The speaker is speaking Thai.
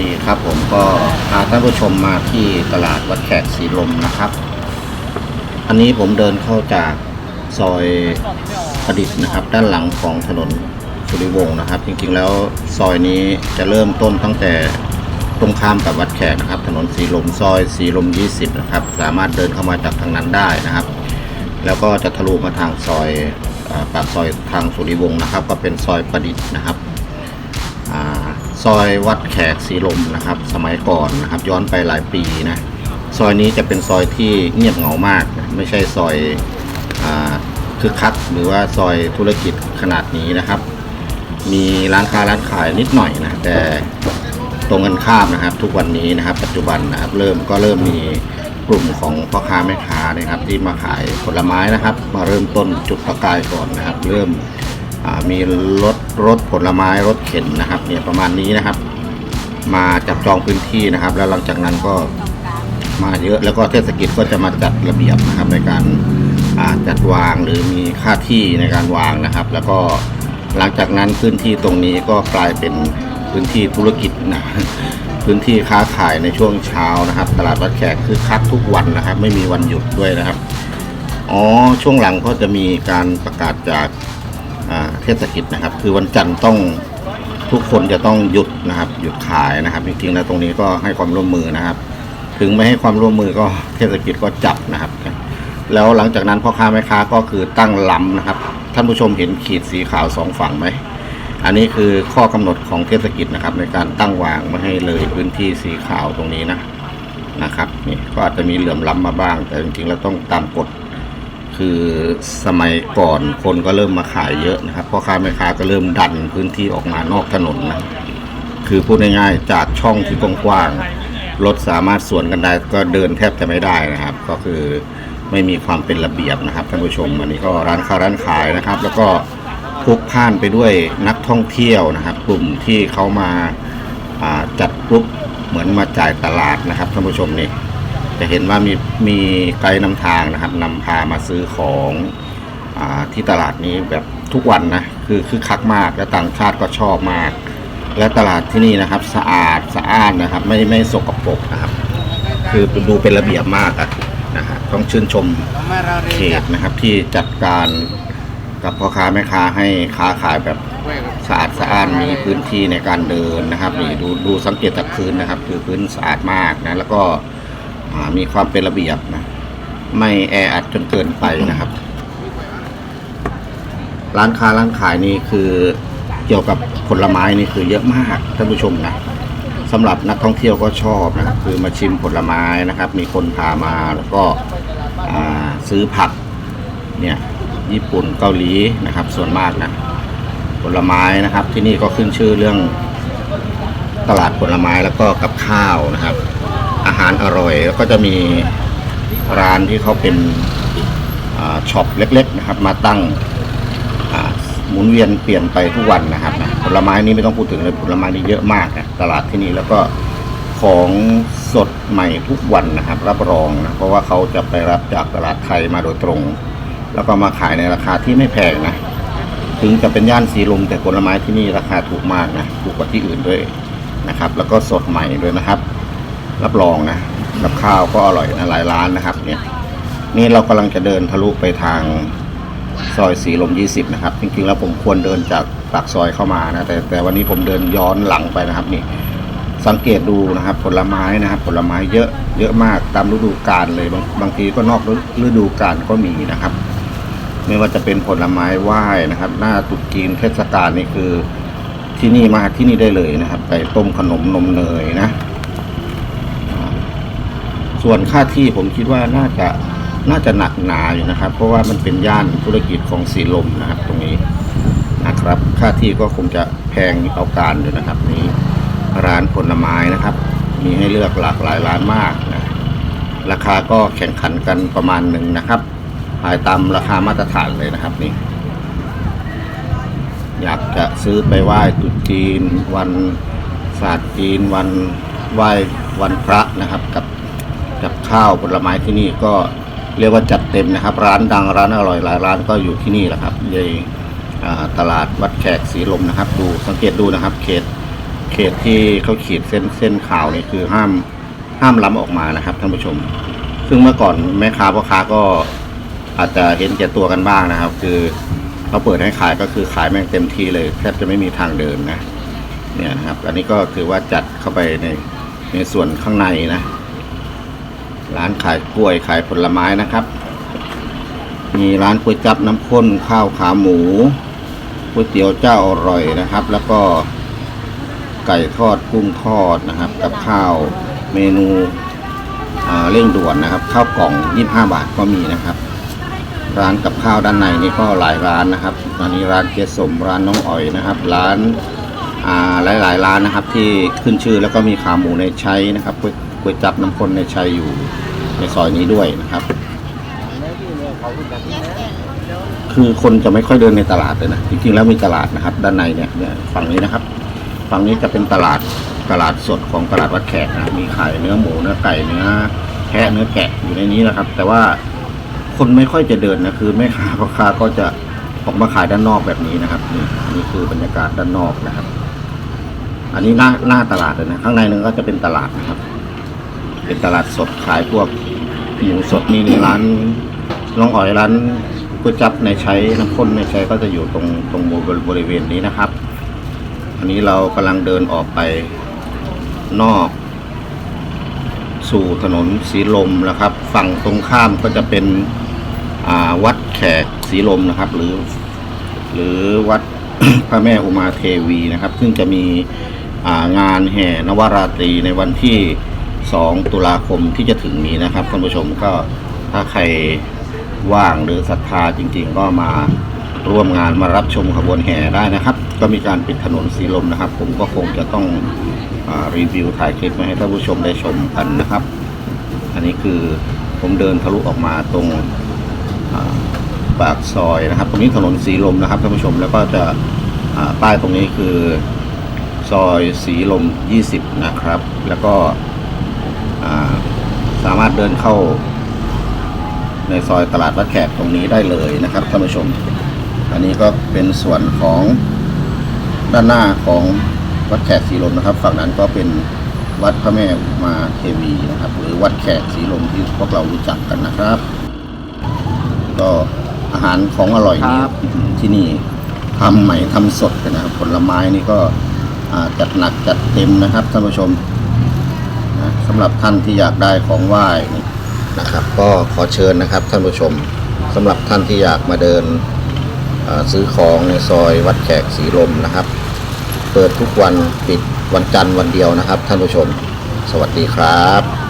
ดีครับผมก็พาท่านผู้ชมมาที่ตลาดวัดแขกสีลมนะครับ อันนี้ผมเดินเข้าจากซอยประดิษฐ์นะครับ ด้านหลังของถนนสุริวงศ์นะครับ จริงๆแล้วซอยนี้จะเริ่มต้นตั้งแต่ตรงข้ามกับวัดแขกนะครับ ถนนสีลมซอยสีลม 20 นะครับ สามารถเดินเข้ามาจากทางนั้นได้นะครับ แล้วก็จะทะลุมาทางซอยอปากซอยทางสุริวงศ์นะครับ ก็เป็นซอยประดิษฐ์นะครับ ซอยวัดแขกสีลมนะครับ สมัยก่อนนะครับ ย้อนไปหลายปีนะซอยนี้จะเป็นซอยที่เงียบเหงามากนะไม่ใช่ซอยอคึกคักหรือว่าซอยธุรกิจขนาดนี้นะครับ มีร้านค้าร้านขายนิดหน่อยนะแต่ตรงกันข้ามนะครับ ทุกวันนี้นะครับ ปัจจุบันนะครับเริ่มก็เริ่มมีกลุ่มของพ่อค้าแม่ค้านะครับ ที่มาขายผลไม้นะครับ มาเริ่มต้นจุดประกายก่อนนะครับ เริ่มมีรถ รถผลไม้รถเข็นนะครับเนี่ยประมาณนี้นะครับ มาจับจองพื้นที่นะครับ แล้วหลังจากนั้นก็มาเยอะแล้วก็เทศกิจก็จะมาจัดระเบียบนะครับ ในการาจัดวางหรือมีค่าที่ในการวางนะครับ แล้วก็หลังจากนั้นพื้นที่ตรงนี้ก็กลายเป็นพื้นที่ธุรกิจนะพื้นที่ค้าขายในช่วงเช้านะครับ ตลาดวัดแขกคือคักทุกวันนะครับ ไม่มีวันหยุดด้วยนะครับอ๋อช่วงหลังก็จะมีการประกาศจาก เทศกิจนะครับ คือวันจันทร์ต้องทุกคนจะต้องหยุดนะครับ หยุดขายนะครับ จริงๆแล้วตรงนี้ก็ให้ความร่วมมือนะครับ ถึงไม่ให้ความร่วมมือก็เทศกิจก็จับนะครับ แล้วหลังจากนั้นพ่อค้าแม่ค้าก็คือตั้งลำนะครับ ท่านผู้ชมเห็นขีดสีขาวสองฝั่งไหมอันนี้คือข้อกำหนดของเทศกิจนะครับ ในการตั้งวางไม่ให้เลยพื้นที่สีขาวตรงนี้นะนะครับนี่ก็อาจจะมีเหลื่อมล้ำมาบ้าง แต่จริงๆแล้วต้องตามกฎ คือสมัยก่อนคนก็เริ่มมาขายเยอะนะครับพ่อค้าแม่ค้าก็เริ่มดันพื้นที่ออกมานอกถนนนะคือพูดง่ายๆจากช่องที่กว้างๆรถสามารถสวนกันได้ก็เดินแทบจะไม่ได้นะครับ ก็คือไม่มีความเป็นระเบียบนะครับท่านผู้ชมอันนี้ก็ร้านค้าร้านขายนะครับ แล้วก็พลุกพ่านไปด้วยนักท่องเที่ยวนะครับ กลุ่มที่เขามาาจัดกรุ๊ปเหมือนมาจ่ายตลาดนะครับท่านผู้ชมนี่ จะเห็นว่ามีมีไกด์นำทางนะครับนำพามาซื้อของอที่ตลาดนี้แบบทุกวันนะคือคือคักมากและต่างชาติก็ชอบมาก และตลาดที่นี่นะครับ สะอาดสะอานนะครับ ไม่ไม่สกปรกนะครับ คือดูเป็นระเบียบมากอะนะฮะต้องชื่นชมเขตนะครับ ที่จัดการกับพ่อค้าแม่ค้าให้ค้าขายแบบสะอาดสะอ้านมีพื้นที่ในการเดินนะครับนี่ดูดูสังเกตจากพื้นนะครับ คือพื้นสะอาดมากนะแล้วก็ มีความเป็นระเบียบนะ ไม่แออัดจนเกินไปนะครับ ร้านค้าร้านขายนี่คือเกี่ยวกับผลไม้นี่คือเยอะมากท่านผู้ชมนะสำหรับนักท่องเที่ยวก็ชอบนะคือมาชิมผลไม้นะครับ มีคนพามาแล้วก็ซื้อผักเนี่ยญี่ปุ่นเกาหลีนะครับ ส่วนมากนะผลไม้นะครับที่นี่ก็ขึ้นชื่อเรื่องตลาดผลไม้แล้วก็กับข้าวนะครับ อาหารอร่อย แล้วก็จะมีร้านที่เขาเป็นช็อปเล็ก ๆ นะครับ มาตั้งหมุนเวียนเปลี่ยนไปทุกวันนะครับนะผลไม้นี้ไม่ต้องพูดถึงเลยผลไม้นี่เยอะมากนะตลาดที่นี่แล้วก็ของสดใหม่ทุกวันนะครับ รับรองนะเพราะว่าเขาจะไปรับจากตลาดไทยมาโดยตรง แล้วก็มาขายในราคาที่ไม่แพงนะถึงจะเป็นย่านสีลมแต่ผลไม้ที่นี่ราคาถูกมากนะถูกกว่าที่อื่นด้วยนะครับ แล้วก็สดใหม่ด้วยนะครับ รับรองนะกับข้าวก็อร่อยนะหลายร้านนะครับเนี่ยนี่เรากำลังจะเดินทะลุไปทางซอยสีลม 20 นะครับ จริงๆ แล้วผมควรเดินจากปากซอยเข้ามานะแต่แต่วันนี้ผมเดินย้อนหลังไปนะครับนี่สังเกตดูนะครับ ผลไม้นะครับ ผลไม้เยอะเยอะมากตามฤดูกาลเลยบางบางทีก็นอกฤดูกาลก็มีนะครับ ไม่ว่าจะเป็นผลไม้ไหว้นะครับ หน้าตรุษจีนเทศกาลนี่คือที่นี่มาที่นี่ได้เลยนะครับ ไปต้มขนมนมเนยนะ ส่วนค่าที่ผมคิดว่าน่าจะน่าจะหนักหนาอยู่นะครับ เพราะว่ามันเป็นย่านธุรกิจของสีลมนะครับ ตรงนี้นะครับ ค่าที่ก็คงจะแพงเอาการอยู่นะครับนี่ร้านผลไม้นะครับ มีให้เลือกหลากหลายร้านมากนะราคาก็แข่งขันกันประมาณหนึ่งนะครับขายตามราคามาตรฐานเลยนะครับนี่ อยากจะซื้อไปไหว้ตรุษจีน วันศาสตร์จีน วันไหว้วันพระนะครับ กับ กับข้าวผลไม้ที่นี่ก็เรียกว่าจัดเต็มนะครับ ร้านดังร้านอร่อยหลายร้านก็อยู่ที่นี่แหละครับในตลาดวัดแขกสีลมนะครับ ดูสังเกตดูนะครับ เขตเขตที่เขาขีดเส้นเส้นขาวนี่คือห้ามห้ามล้ำออกมานะครับท่านผู้ชม ซึ่งเมื่อก่อนแม่ค้าพ่อค้าก็อาจจะเห็นแก่ตัวกันบ้างนะครับ คือเขาเปิดให้ขายก็คือขายแม่งเต็มที่เลยแทบจะไม่มีทางเดินนะเนี่ยนะครับ อันนี้ก็คือว่าจัดเข้าไปในในส่วนข้างในนะ ร้านขายกล้วยขายผลไม้นะครับ มีร้านก๋วยจับน้ำข้นข้าวขาหมูก๋วยเตี๋ยวเจ้าอร่อยนะครับ แล้วก็ไก่ทอดกุ้งทอดนะครับ กับข้าวเมนูเร่งด่วนนะครับ ข้าวกล่อง 25 บาทก็มีนะครับ ร้านกับข้าวด้านในนี่ก็หลายร้านนะครับอันนี้ร้านเกสมร้านน้องอ๋อยนะครับ ร้านอ่ายหลายร้านนะครับที่ขึ้นชื่อแล้วก็มีขาหมูในใช้นะครับก๋วยจับน้ำข้นในใช้อยู่ ซอยนี้ด้วยนะครับ คือคนจะไม่ค่อยเดินในตลาดเลยนะจริงๆแล้วมีตลาดนะครับ ด้านในเนี่ยเนี่ยฝั่งนี้นะครับ ฝั่งนี้จะเป็นตลาดตลาดสดของตลาดวัดแขกนะมีขายเนื้อหมูเนื้อไก่เนื้อแพะเนื้อแกะอยู่ในนี้นะครับ แต่ว่าคนไม่ค่อยจะเดินนะคือแม่ค้าพ่อค้าก็จะออกมาขายด้านนอกแบบนี้นะครับ นี่นี่คือบรรยากาศด้านนอกนะครับ อันนี้หน้าหน้าตลาดเลยนะข้างในนึงก็จะเป็นตลาดนะครับ เป็นตลาดสดขายพวก หมูสดนี่ร้านน้องอ๋อยร้านก๋วยจับในใช้น้ำข้นในใช้ก็จะอยู่ตรงตรงบริเวณนี้นะครับ อันนี้เรากำลังเดินออกไปนอก สู่ถนนสีลมนะครับ ฝั่งตรงข้ามก็จะเป็นวัดแขกสีลมนะครับ หรือ หรือวัดพระแม่อุมาเทวีนะครับ ซึ่งจะมีงานแห่นวราตรีในวันที่ 2 ตุลาคมที่จะถึงนี้นะครับท่านผู้ชมก็ถ้าใครว่างหรือศรัทธาจริง ๆ ก็มาร่วมงานมารับชมขบวนแห่ได้นะครับ ก็มีการปิดถนนสีลมนะครับ ผมก็คงจะต้องอรีวิวถ่ายคลิปมาให้ท่านผู้ชมได้ชมกันนะครับ อันนี้คือผมเดินทะลุออกมาตรงปากซอยนะครับ ตรงนี้ถนนสีลมนะครับท่านผู้ชมแล้วก็จะป้ายตรงนี้คือซอยสีลม 20 นะครับ แล้วก็ สามารถเดินเข้า ในซอยตลาดวัดแขกตรงนี้ได้เลยนะครับท่านผู้ชม อันนี้ก็เป็นส่วนของด้านหน้าของวัดแขกสีลมนะครับ ฝั่งนั้นก็เป็นวัดพระแม่อุมาเทวีนะครับ หรือวัดแขกสีลมที่พวกเรารู้จักกันนะครับ ก็อาหารของอร่อยนี่ที่นี่ทำใหม่ทำสดกันนะครับผลไม้นี่ก็อ่าจัดหนักจัดเต็มนะครับท่านผู้ชม นะสำหรับท่านที่อยากได้ของไหว้นะครับ ก็ขอเชิญนะครับท่านผู้ชมสำหรับท่านที่อยากมาเดินซื้อของในซอยวัดแขกสีลมนะครับ เปิดทุกวันปิดวันจันทร์วันเดียวนะครับ ท่านผู้ชม สวัสดีครับ